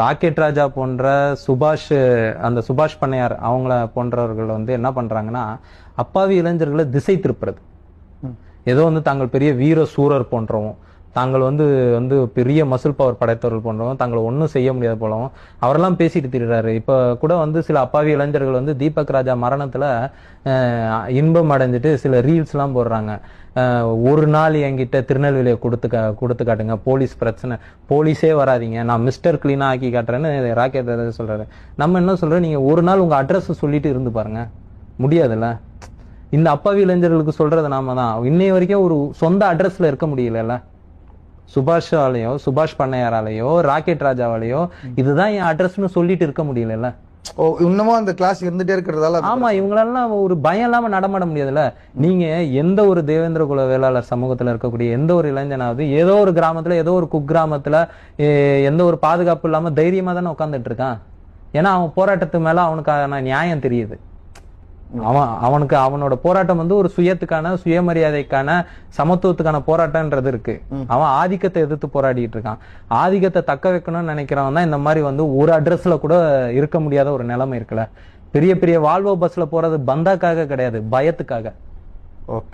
Rocket ராஜா போன்ற சுபாஷ் அந்த சுபாஷ் பண்ணையார் அவங்கள போன்றவர்கள் வந்து என்ன பண்றாங்கன்னா அப்பாவி இளைஞர்களை திசை திருப்புறது. ஏதோ வந்து தாங்கள் பெரிய வீர சூரர் போன்றவும் தாங்கள் வந்து வந்து பெரிய மசில் பவர் படைத்தவர்கள் போன்றவங்க தாங்களை ஒன்றும் செய்ய முடியாது போலவும் அவரெல்லாம் பேசிட்டு திரிறாரு இப்போ கூட வந்து சில அப்பாவி இளைஞர்கள் வந்து தீபக் ராஜா மரணத்தில் இன்பம் அடைஞ்சிட்டு சில ரீல்ஸ்லாம் போடுறாங்க. ஒரு நாள் என்கிட்ட திருநெல்வேலியை கொடுத்து கா கொடுத்து காட்டுங்க. போலீஸ் பிரச்சனை. போலீஸே வராதீங்க. நான் மிஸ்டர் கிளீனா ஆக்கி காட்டுறேன்னு ராக்கெட் ராஜா சொல்றாரு. நம்ம என்ன சொல்கிறோம் நீங்கள் ஒரு நாள் உங்கள் அட்ரஸ் சொல்லிட்டு இருந்து பாருங்க. முடியாதுல்ல? இந்த அப்பாவி இளைஞர்களுக்கு சொல்கிறது நாம தான். இன்னைய வரைக்கும் ஒரு சொந்த அட்ரஸில் இருக்க முடியலல்ல? சுபாஷாலேயோ சுபாஷ் பண்ணையாராலேயோ ராக்கெட் ராஜாவாலேயோ இதுதான் என் அட்ரஸ்னு சொல்லிட்டு இருக்க முடியலல்ல. ஓ இன்னமும் அந்த கிளாஸ் இருந்துட்டே இருக்கிறதால ஆமா இவங்களெல்லாம் ஒரு பயம் இல்லாம நடமாட முடியாதுல்ல. நீங்க எந்த ஒரு தேவேந்திர குல வேளாளர் சமூகத்துல இருக்கக்கூடிய எந்த ஒரு இளைஞனாவது ஏதோ ஒரு கிராமத்துல ஏதோ ஒரு குக்கிராமத்துல எந்த ஒரு பாதுகாப்பு இல்லாம தைரியமா தானே உட்கார்ந்துட்டு இருக்கான். ஏன்னா அவன் போராட்டத்து மேல அவனுக்கான நியாயம் தெரியுது. அவன் அவனுக்கு அவனோட போராட்டம் வந்து ஒரு சுயத்துக்கான சுயமரியாதைக்கான சமத்துவத்துக்கான போராட்டம்ன்றது இருக்கு. அவன் ஆதிக்கத்தை எதிர்த்து போராடிட்டு இருக்கான். ஆதிக்கத்தை தக்க வைக்கணும்னு நினைக்கிறவன் தான் இந்த மாதிரி வந்து ஒரு அட்ரஸ்ல கூட இருக்க முடியாத ஒரு நிலைமை இருக்குல்ல. பெரிய பெரிய வால்வோ பஸ்ல போறது பந்தாக்காக கிடையாது பயத்துக்காக. ஓகே.